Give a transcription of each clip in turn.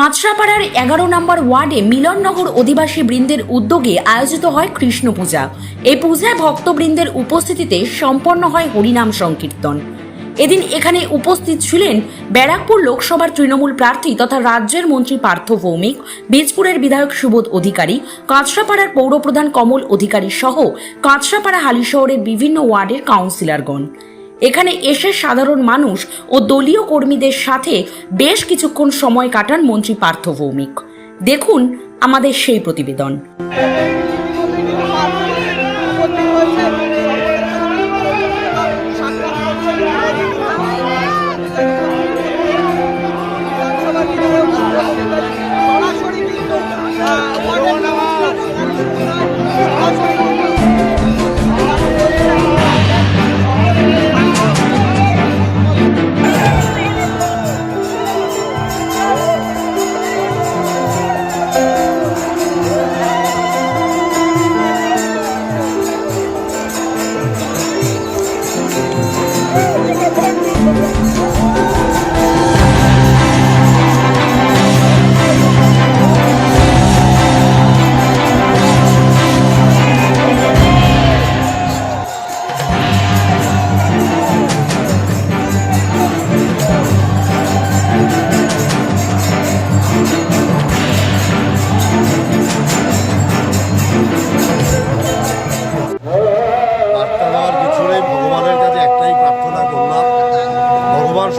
কাঁচরাপাড়ার এগারো নম্বর ওয়ার্ডে মিলননগর অধিবাসী বৃন্দের উদ্যোগে আয়োজিত হয় কৃষ্ণ পূজা। এই পূজায় ভক্তবৃন্দের উপস্থিতিতে সম্পন্ন হয় হরিনাম সংকীর্তন। এদিন এখানে উপস্থিত ছিলেন ব্যারাকপুর লোকসভার তৃণমূল প্রার্থী তথা রাজ্যের মন্ত্রী পার্থ ভৌমিক, বীজপুরের বিধায়ক সুবোধ অধিকারী, কাঁচরাপাড়ার পৌরপ্রধান কমল অধিকারী সহ কাঁচরাপাড়া হালিশহরের বিভিন্ন ওয়ার্ডের কাউন্সিলরগণ। এখানে এসে সাধারণ মানুষ ও দলীয় কর্মীদের সাথে বেশ কিছুক্ষণ সময় কাটান মন্ত্রী পার্থ ভৌমিক দেখুন আমাদের সেই প্রতিবেদন।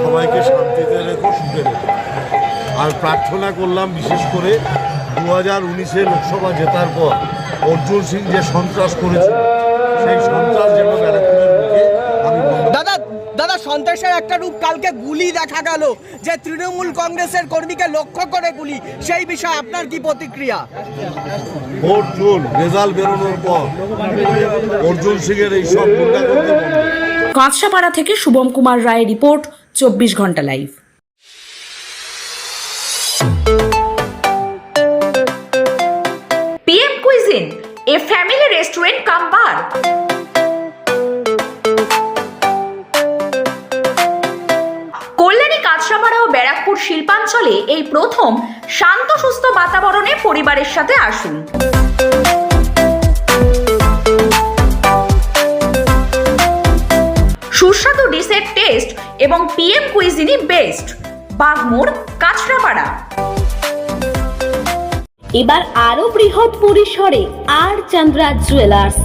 সবাইকে শান্তিতে রেখো সুখে রেখো আর প্রার্থনা করলাম বিশেষ করে দু হাজার উনিশে লোকসভা জেতার পর অর্জুন সিং যে সন্ত্রাস করেছিল সেই সন্ত্রাস যেন ব্যারাকপুরের মুখে আমি দাদা দাদা সন্ত্রাসের একটা রূপ কালকে গুলি দেখা গেল যে তৃণমূল কংগ্রেসের কর্মীকে লক্ষ্য করে গুলি। সেই বিষয়ে আপনার কি প্রতিক্রিয়া? ভোট জুন রেজাল্ট বেরোনোর পর অর্জুন সিং এর এইসব গুন্ডাগর্দি কাঁচরাপাড়া থেকে শুভম কুমার রায় রিপোর্ট চব্বিশ ঘণ্টা live PM Cuisine, a family restaurant cum bar. Kalyani Kanchrapara ও ব্যারাকপুর শিল্পাঞ্চলে এই প্রথম শান্ত সুস্থ বাতাবরণে পরিবারের সাথে আসুন সুস্বাদু ডিসের টেস্ট এবং PM cuisine best Bagmore Kanchrapara. এবার আরও বৃহৎ পরিসরে আর চন্দ্রা জুয়েলার্স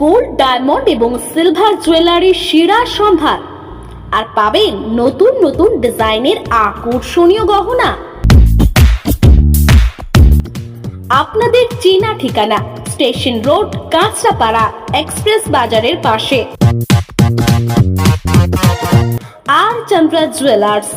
গোল্ড ডায়মন্ড এবং সিলভার জুয়েলারির সেরা সম্ভার। আর পাবেন নতুন নতুন ডিজাইনের আকর্ষণীয় গহনা। আপনাদের চেনা ঠিকানা, স্টেশন রোড, কাঁচরাপাড়া, এক্সপ্রেস বাজারের পাশে। আর চন্দ্রা জুয়েলার্স